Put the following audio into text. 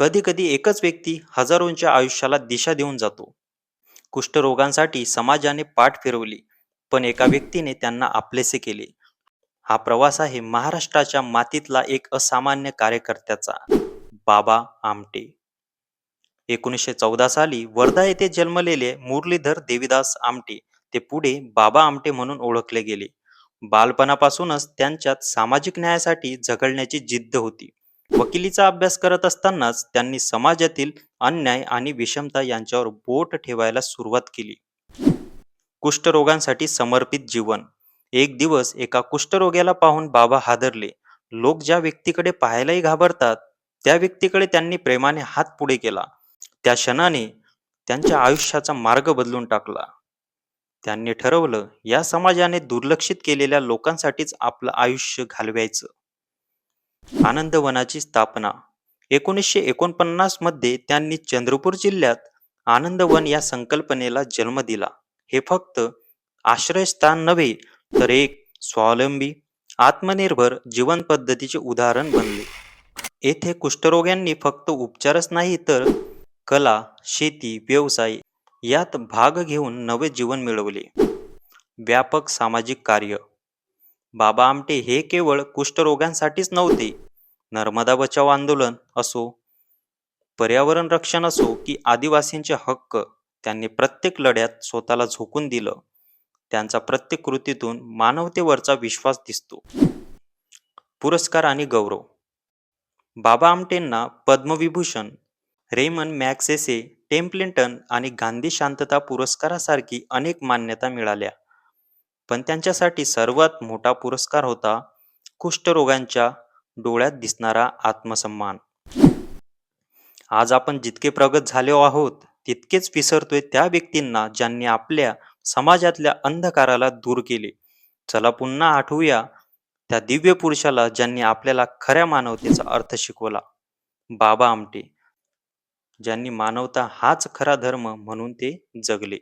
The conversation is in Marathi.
कधीकधी एकच व्यक्ती हजारोंच्या आयुष्याला दिशा देऊन जातो. कुष्ठरोगांसाठी समाजाने पाठ फिरवली पण एका व्यक्तीने त्यांना आपलेसे केले. हा प्रवास आहे महाराष्ट्राच्या मातीतला एक असामान्य कार्यकर्त्याचा. बाबा आमटे. एकोणीसशे चौदा साली वर्धा येथे जन्मलेले मुरलीधर देवीदास आमटे ते पुढे बाबा आमटे म्हणून ओळखले गेले. बालपणापासूनच त्यांच्यात सामाजिक न्यायासाठी झगडण्याची जिद्द होती. वकिलीचा अभ्यास करत असतानाच त्यांनी समाजातील अन्याय आणि विषमता यांच्यावर बोट ठेवायला सुरुवात केली. कुष्ठरोगांसाठी समर्पित जीवन. एक दिवस एका कुष्ठरोग्याला पाहून बाबा हादरले. लोक ज्या व्यक्तीकडे पाहायलाही घाबरतात त्या व्यक्तीकडे त्यांनी प्रेमाने हात पुढे केला. त्या क्षणाने त्यांच्या आयुष्याचा मार्ग बदलून टाकला. त्यांनी ठरवलं या समाजाने दुर्लक्षित केलेल्या लोकांसाठीच आपलं आयुष्य घालवायचं. आनंदवनाची स्थापना. एकोणीसशे एकोणपन्नासमध्ये त्यांनी चंद्रपूर जिल्ह्यात आनंदवन या संकल्पनेला जन्म दिला. हे फक्त आश्रयस्थान नव्हे तर एक स्वावलंबी आत्मनिर्भर जीवन पद्धतीचे उदाहरण बनले. येथे कुष्ठरोग्यांनी फक्त उपचारच नाही तर कला शेती व्यवसाय यात भाग घेऊन नवे जीवन मिळवले. व्यापक सामाजिक कार्य बाबा आमटे हे केवळ कुष्ठरोगांसाठीच नव्हते. नर्मदा बचाव आंदोलन असो पर्यावरण रक्षण असो की आदिवासींचे हक्क त्यांनी प्रत्येक लढ्यात स्वतःला झोकून दिलं. त्यांचा प्रत्येक कृतीतून मानवतेवरचा विश्वास दिसतो. पुरस्कार आणि गौरव. बाबा आमटेंना पद्मविभूषण रेमन मॅक्सेसे टेम्पलिंटन आणि गांधी शांतता पुरस्कारासारखी अनेक मान्यता मिळाल्या. पण त्यांच्यासाठी सर्वात मोठा पुरस्कार होता कुष्ठरोगांच्या डोळ्यात दिसणारा आत्मसन्मान. आज आपण जितके प्रगत झालो आहोत तितकेच विसरतोय त्या व्यक्तींना ज्यांनी आपल्या समाजातल्या अंधकाराला दूर केले. चला पुन्हा आठवूया त्या दिव्य पुरुषाला ज्यांनी आपल्याला खऱ्या मानवतेचा अर्थ शिकवला. बाबा आमटे ज्यांनी मानवता हाच खरा धर्म म्हणून ते जगले.